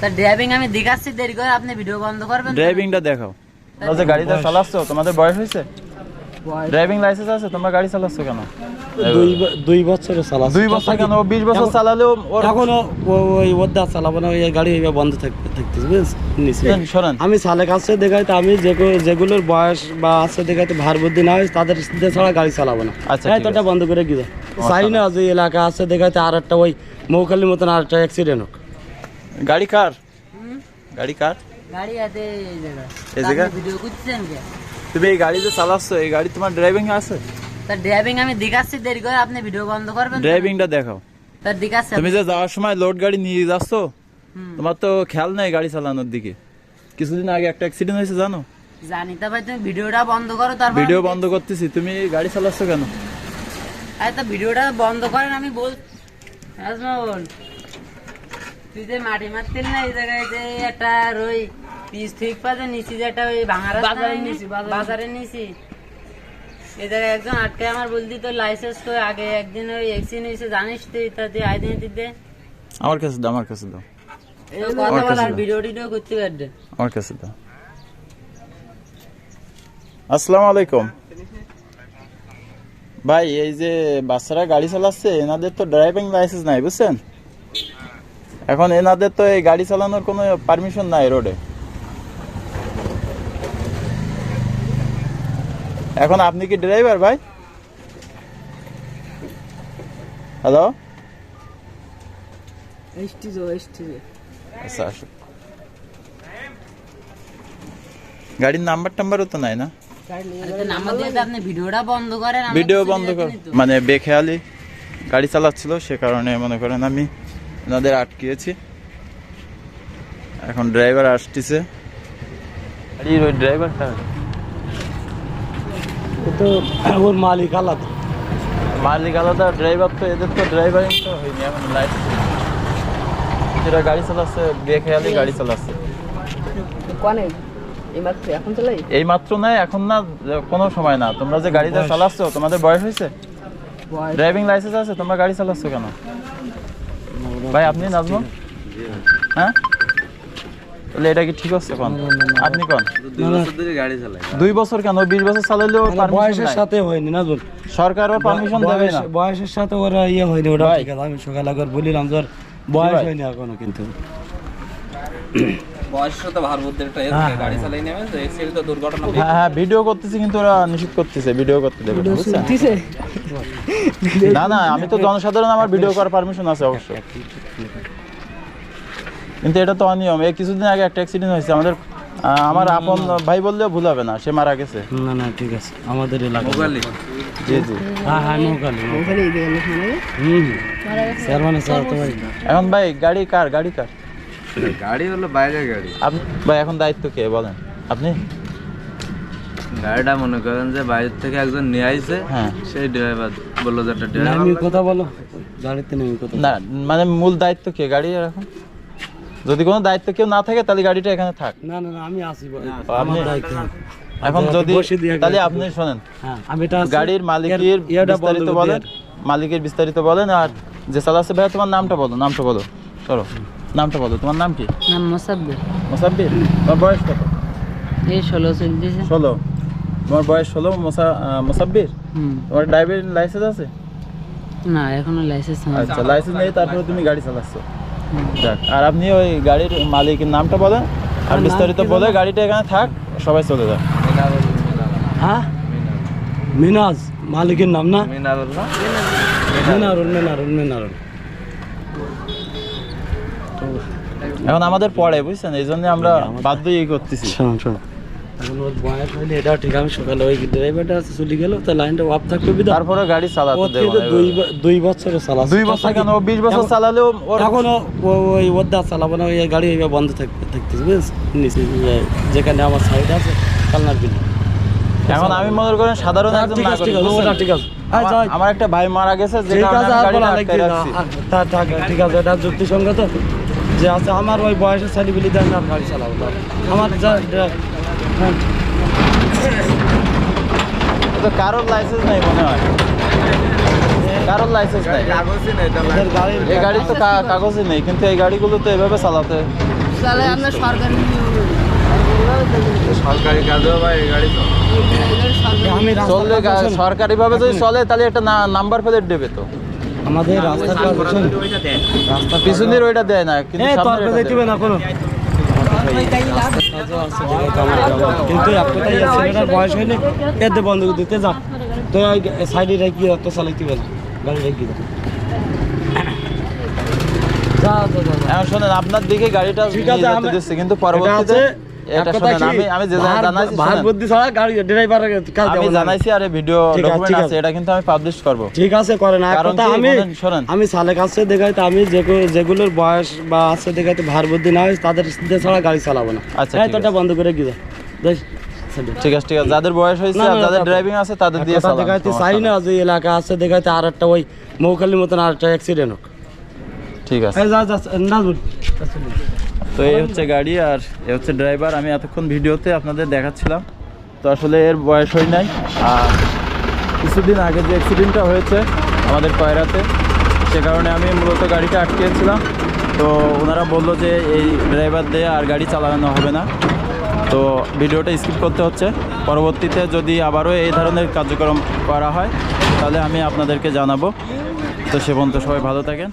তা ড্রাইভিং আমি দেখাচ্ছি দেরি করে আপনি ভিডিও বন্ধ করবেন তো? ড্রাইভিংটা দেখাও। তোমরা যে গাড়িটা চালাচ্ছ তোমাদের বয়স হয়েছে? ড্রাইভিং লাইসেন্স আছে তোমরা গাড়ি চালাচ্ছ কেন? দুই দুই বছরে চালাচ্ছে। দুই বছর কেন? ও বিশ বছর চালালেও ওর এখন ওই ওদা চালাবো না ওই গাড়ি এইভাবে বন্ধ থাকতে থাকতেছে বুঝছিস শোনেন, আমি সালে কাছে দেখাইতে আমি যেগু- যেগুলোর বয়স বা আছে দেখাইতে ভার বুদ্ধি না হয় তাদের ছাড়া গাড়ি চালাবো না। আচ্ছা, হ্যাঁ তোটা বন্ধ করে গিয়ে চাই না যে এলাকা আছে দেখাইতে আর একটা ওই মৌখালির মতন আর একটা অ্যাক্সিডেন্ট হোক। গাড়ি কার? গাড়ি কার? গাড়ি আছে এই জায়গা? ভিডিও করছেন কে তুমি এই গাড়ি যে চালাচ্ছ এই গাড়ি তোমার ড্রাইভিং আছে? তা ড্রাইভিং আমি দেখাচ্ছি দেরি করে আপনি ভিডিও বন্ধ করবেন। ড্রাইভিংটা দেখাও। তা দেখাচ্ছি তুমি যে যাওয়ার সময় লোড গাড়ি নিয়ে যাচ্ছ তোমার তো খেয়াল নেই গাড়ি চালানোর দিকে। কিছুদিন আগে একটা অ্যাক্সিডেন্ট হয়েছে জানো? জানি তা ভাই তুমি ভিডিওটা বন্ধ করো তারপর ভিডিও বন্ধ করতেছি তুমি গাড়ি চালাচ্ছ কেন? আরে তা ভিডিওটা বন্ধ করেন আমি বল আজমল তুই যে মাটি মারতিল না এই জায়গায় যে একটা ওই পিস ঠিক পাতে নিচি যে একটা ওই ভাঙা বাজারে নিচি বাজারে নিচি এই জায়গায় একজন আটকে আমার বলতি তো লাইসেন্স তো আগে একদিন ওই এক্সিডেন্ট হয়েছে জানিস তুই? আমার কাছে দাও আমার কাছে দাও। কথা ভিডিও টিডিও করতে পারবে। আমার কাছে দাও। আসসালামু আলাইকুম। ভাই এই যে বাচ্চারা গাড়ি চালাচ্ছে এনাদের তো ড্রাইভিং লাইসেন্স নাই বুঝছেন? এখন এনাদের তো এই গাড়ি চালানোর কোনো পারমিশন নাই রোডে এখন আপনি কি ড্রাইভার ভাই? হ্যালো আচ্ছা গাড়ির নাম্বার টাম্বারও তো নাই না? বন্ধ করেন ভিডিও বন্ধ কর। মানে বেখেয়ালি গাড়ি চালাচ্ছিল সে কারণে মনে করেন আমি ওনাদের আটকিয়েছি। এখন ড্রাইভার আসতেছে। ওই ড্রাইভারটা ও তো ওর মালিক আলাদা। মালিক আলাদা ড্রাইভার তো এদের তো ড্রাইভারিং তো হয়নি এখন লাইসেন্স যেটা গাড়ি চালাচ্ছে বেখেয়ালি গাড়ি চালাচ্ছে। কনে? এই মাত্র এখন চলাই? এই মাত্র নাই এখন না কোনো সময় না। তোমরা যে গাড়িটা চালাচ্ছ তোমাদের বয়স হয়েছে? ড্রাইভিং লাইসেন্স আছে তোমরা গাড়ি চালাচ্ছ কেন? ভাই আপনি নাজমুল? হ্যাঁ? তাহলে এটা কি ঠিক আছে কোন? আপনি কোন? দুই বছর কেন? বিশ বছর চালালেও বয়সের সাথে হয়নি না সরকার সরকারও পারমিশন দেবে না। বয়সের সাথে ওরা ইয়ে হয়নি ওটা ভাই। ঠিক আছে। আমি সকালে একবার বলিলাম যে বয়স? হয়নি এখনও কিন্তু। হ্যাঁ হ্যাঁ ভিডিও করতেছি কিন্তু ওরা নিষেধ করতেছে ভিডিও করতে দেবে না, না না আমি তো জনসাধারণ আমার ভিডিও করার পারমিশন আছে অবশ্যই কিন্তু এটা তো অনিয়ম। এই কিছুদিন আগে একটা অ্যাক্সিডেন্ট হয়েছে আমাদের আমার আপন ভাই বললেও ভুল হবে না সে মারা গেছে। না না ঠিক আছে। আমাদের এলাকা জি জি। হ্যাঁ হ্যাঁ নৌকালি ওখানে এই গেল হুম স্যার মানে স্যার তো ভাই। এখন ভাই গাড়ি কার গাড়ি কার? গাড়ি হলো বাইরের গাড়ি। আপনি ভাই এখন দায়িত্ব কে বলেন। আপনি? গাড়িটা মনে করেন যে বাইরের থেকে একজন নিয়ে আইছে হ্যাঁ। সেই ড্রাইভার বলল যে ড্রাইভার কথা বলো। গাড়িতে নেই কথা না মানে মূল দায়িত্ব কে গাড়ি এখন? যদি কোনো দায়িত্ব কেউ না থাকে তাহলে গাড়িটা এখানে থাক। না না না আমি আসি আপনি এখন যদি তাহলে আপনি শোনেন। হ্যাঁ আমি এটা গাড়ির মালিকের বিস্তারিত বলেন। মালিকের বিস্তারিত বলেন আর যে চালাচ্ছে ভাই তোমার নামটা বলো নামটা বলো। চলো। নামটা বলো তোমার নাম কি? নাম মোসাব্বির। মোসাব্বির? তোমার বয়স কত? এই ষোলো চলতেছে ষোলো। তোমার বয়স ষোলো মোসা মোসাব্বির? হুম। তোমার ড্রাইভিং লাইসেন্স আছে? না এখনও লাইসেন্স আচ্ছা লাইসেন্স নেই তারপরে তুমি গাড়ি চালাচ্ছ। যাক আর আপনি ওই গাড়ির মালিকের নামটা বলেন আর বিস্তারিত বলে গাড়িটা এখানে থাক সবাই চলে যায় হ্যাঁ? মিনাজ মালিকের নাম না? মিনারুল না মিনারুল মিনারুল মিনারুল। এখন আমাদের পড়ে বুঝছেন? এই জন্য আমরা বাধ্য ইয়ে করতেছি। শোন শোন। এখন ওর বয়স হইলে এটা ঠিক আমি সকালে ওই ড্রাইভারটা আছে চলে গেল তো লাইনটা অফ থাকবে বিধা তারপরে গাড়ি চালাতে দেবো দুই দুই বছরে দুই বছর কেন? ও বিশ বছর চালালেও ওর এখন ওই চালাবো না ওই গাড়ি এইভাবে বন্ধ থাকবে নিচে যেখানে আমার সাইড আছে কালনার বিল। এখন আমি মনে করেন সাধারণ একজন নাগরিক, ঠিক আছে বুঝছেন? ওটা ঠিক আছে। আমার- একটা ভাই মারা গেছে যে ঠিক আছে ঠিক এটা যুক্তিসঙ্গত। যে আছে আমার ওই বয়সের ছেলেগুলি দিয়ে আমি আর গাড়ি চালাবো না। আমার যা যা- তো কারোর লাইসেন্স নেই মনে হয়? কারোর লাইসেন্স নাই? নেই তো এই কাগজই নেই কিন্তু এই গাড়িগুলো তো এভাবে চালাতে। সরকারি সরকারি কাজেও ভাই এই গাড়ি তো। আমি চললে রাস্তা সরকারি ভাবে যদি চলে তাহলে একটা নাম্বার প্লেট দেবে তো। আমাদের রাস্তার রাস্তার পিছনের ওইটা দেয় না। কিন্তু সামনের তর্ক যাইতে না কোনো কিন্তু এক কথাই ছেলেটার বয়স হয়নি এতে বন্ধ করে দিতে যা তো সাইডে রেখে অত চালাইতে পারে গাড়ি রেখে শোনেন আপনার দিকে গাড়িটা কিন্তু পরবর্তীতে আছে, এটা এক কথা শোনেন কি, আমি আমি যে জানাইছি ভার বুদ্ধি ছাড়া গাড়ি ড্রাইভারের কাজ আমি জানাইছি আরে ভিডিও ঠিক আছে, ডকুমেন্ট আছে আছে। এটা কিন্তু আমি পাবলিশ করব। ঠিক আছে করেন। আর কথা আমি শোনেন, শোনেন। আমি সালে কাছে দেখাইতে আমি যেগু- যেগুলোর বয়স বা আছে দেখাইতে ভার বুদ্ধি না হয় তাদের ছাড়া গাড়ি চালাবো না। আচ্ছা, বন্ধ করে গিয়ে দেখ ঠিক আছে ঠিক আছে। যাদের বয়স হয়েছে আর যাদের ড্রাইভিং আছে তাদের দিয়ে দেখাইতে চাই না যে এলাকা আছে দেখাইতে আর একটা ওই মৌখালির মতন আর একটা অ্যাক্সিডেন্ট হোক। ঠিক আছে। এই যা যা নাজমুল। তো এই হচ্ছে গাড়ি আর এ হচ্ছে ড্রাইভার। আমি এতক্ষণ ভিডিওতে আপনাদের দেখাচ্ছিলাম। তো আসলে এর বয়স হয় নাই। আর কিছুদিন আগে যে অ্যাক্সিডেন্টটা হয়েছে আমাদের কয়রাতে সে কারণে আমি মূলত গাড়িটা আটকিয়েছিলাম তো ওনারা বলল যে এই ড্রাইভার দিয়ে আর গাড়ি চালানো হবে না। তো ভিডিওটা স্কিপ করতে হচ্ছে। পরবর্তীতে যদি আবারও এই ধরনের কার্যক্রম করা হয়, তাহলে আমি আপনাদেরকে জানাব। তো সে পর্যন্ত সবাই ভালো থাকেন।